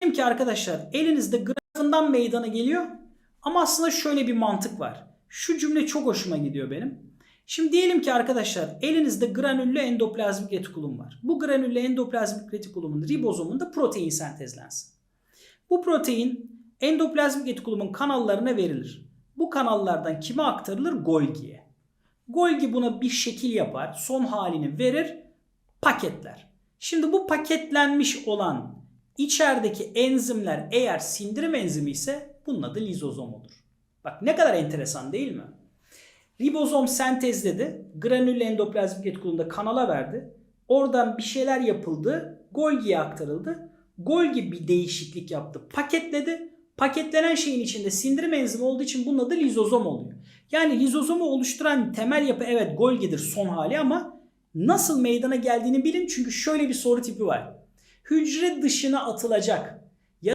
Diyelim ki arkadaşlar elinizde grafından meydana geliyor ama aslında şöyle bir mantık var. Şu cümle çok hoşuma gidiyor benim. Şimdi diyelim ki arkadaşlar elinizde granüllü endoplazmik retikulum var. Bu granüllü endoplazmik retikulumun ribozomunda protein sentezlensin. Bu protein endoplazmik retikulumun kanallarına verilir. Bu kanallardan kime aktarılır? Golgi'ye. Golgi buna bir şekil yapar, son halini verir, paketler. Şimdi bu paketlenmiş olan içerideki enzimler eğer sindirim enzimi ise bunun adı lizozom olur. Bak ne kadar enteresan değil mi? Ribozom sentezledi. Granüllü endoplazmik retikulumda kanala verdi. Oradan bir şeyler yapıldı. Golgi'ye aktarıldı. Golgi bir değişiklik yaptı. Paketledi. Paketlenen şeyin içinde sindirim enzimi olduğu için bunun adı lizozom oluyor. Yani lizozomu oluşturan temel yapı evet Golgi'dir son hali ama nasıl meydana geldiğini bilin çünkü şöyle bir soru tipi var. Hücre dışına atılacak